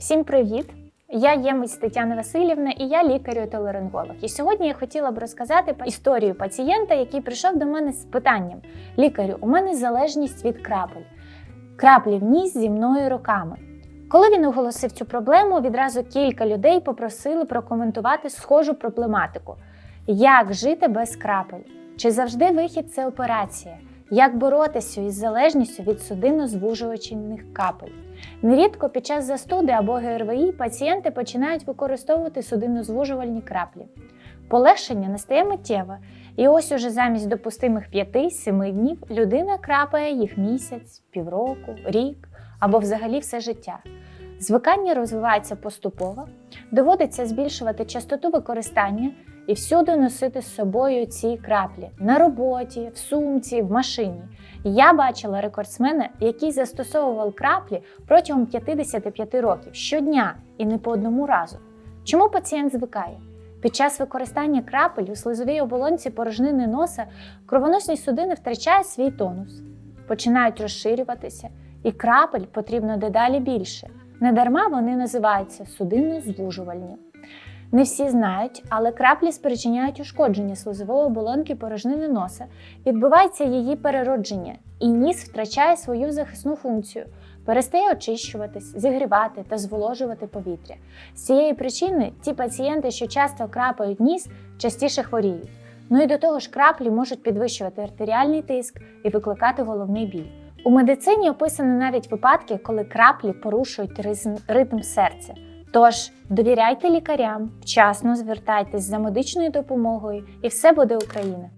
Всім привіт! Я ємець Тетяна Васильівна і я лікар-отоларинголог. І сьогодні я хотіла б розказати історію пацієнта, який прийшов до мене з питанням: лікарю, у мене залежність від крапель. Краплі в ніс зі мною роками. Коли він оголосив цю проблему, відразу кілька людей попросили прокоментувати схожу проблематику: як жити без крапель? Чи завжди вихід це операція? Як боротися із залежністю від судинно-звужувачних капель? Нерідко під час застуди або ГРВІ пацієнти починають використовувати судиннозвужувальні краплі. Полегшення настає миттєво, і ось уже замість допустимих 5-7 днів людина крапає їх місяць, півроку, рік або взагалі все життя. Звикання розвивається поступово, доводиться збільшувати частоту використання і всюди носити з собою ці краплі на роботі, в сумці, в машині. Я бачила рекордсмена, який застосовував краплі протягом 55 років щодня і не по одному разу. Чому пацієнт звикає? Під час використання крапель у слизовій оболонці порожнини носа кровоносні судини втрачають свій тонус, починають розширюватися, і крапель потрібно дедалі більше. Недарма вони називаються судинно-звужувальні. Не всі знають, але краплі спричиняють ушкодження слизової оболонки порожнини носа, відбувається її переродження, і ніс втрачає свою захисну функцію, перестає очищуватись, зігрівати та зволожувати повітря. З цієї причини ті пацієнти, що часто крапають ніс, частіше хворіють. Ну і до того ж, краплі можуть підвищувати артеріальний тиск і викликати головний біль. У медицині описані навіть випадки, коли краплі порушують ритм серця. Тож довіряйте лікарям, вчасно звертайтесь за медичною допомогою, і все буде Україна.